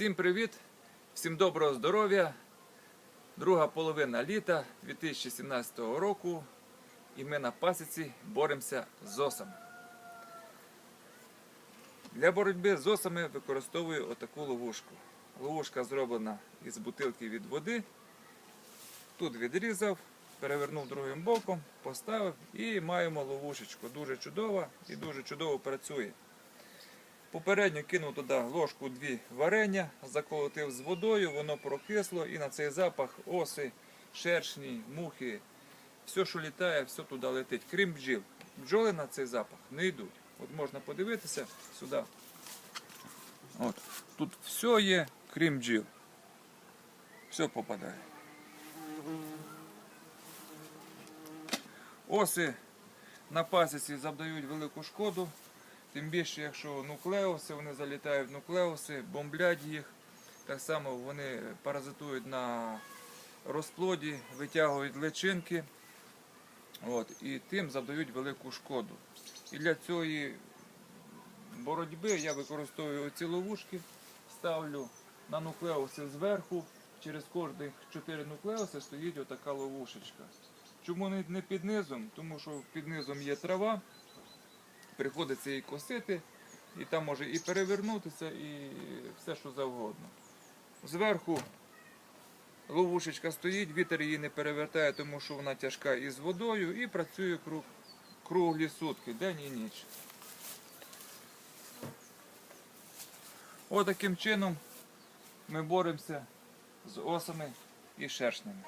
Всім привіт! Всім доброго здоров'я! Друга половина літа 2017 року. І ми на пасіці боремося з осами. Для боротьби з осами використовую отаку ловушку. Ловушка зроблена із бутилки від води. Тут відрізав, перевернув другим боком, поставив і маємо ловушечку. Дуже чудова і дуже чудово працює. Попередньо кинув туди ложку дві варення, заколотив з водою, воно прокисло і на цей запах оси, шершні, мухи, все, що літає, все туди летить, крім бджіл. Бджоли на цей запах не йдуть. От можна подивитися сюди. От, тут все є, крім бджіл. Все попадає. Оси на пасіці завдають велику шкоду. Тим більше, якщо нуклеуси, вони залітають в нуклеуси, бомблять їх. Так само вони паразитують на розплоді, витягують личинки от, і тим завдають велику шкоду. І для цієї боротьби я використовую ці ловушки, ставлю на нуклеуси зверху. Через кожних 4 нуклеуси стоїть отака ловушечка. Чому не під низом? Тому що під низом є трава, приходиться її косити, і там може і перевернутися, і все, що завгодно. Зверху ловушечка стоїть, вітер її не перевертає, тому що вона тяжка із водою і працює круг, круглі сутки, день і ніч. Отаким чином ми боремося з осами і шершнями.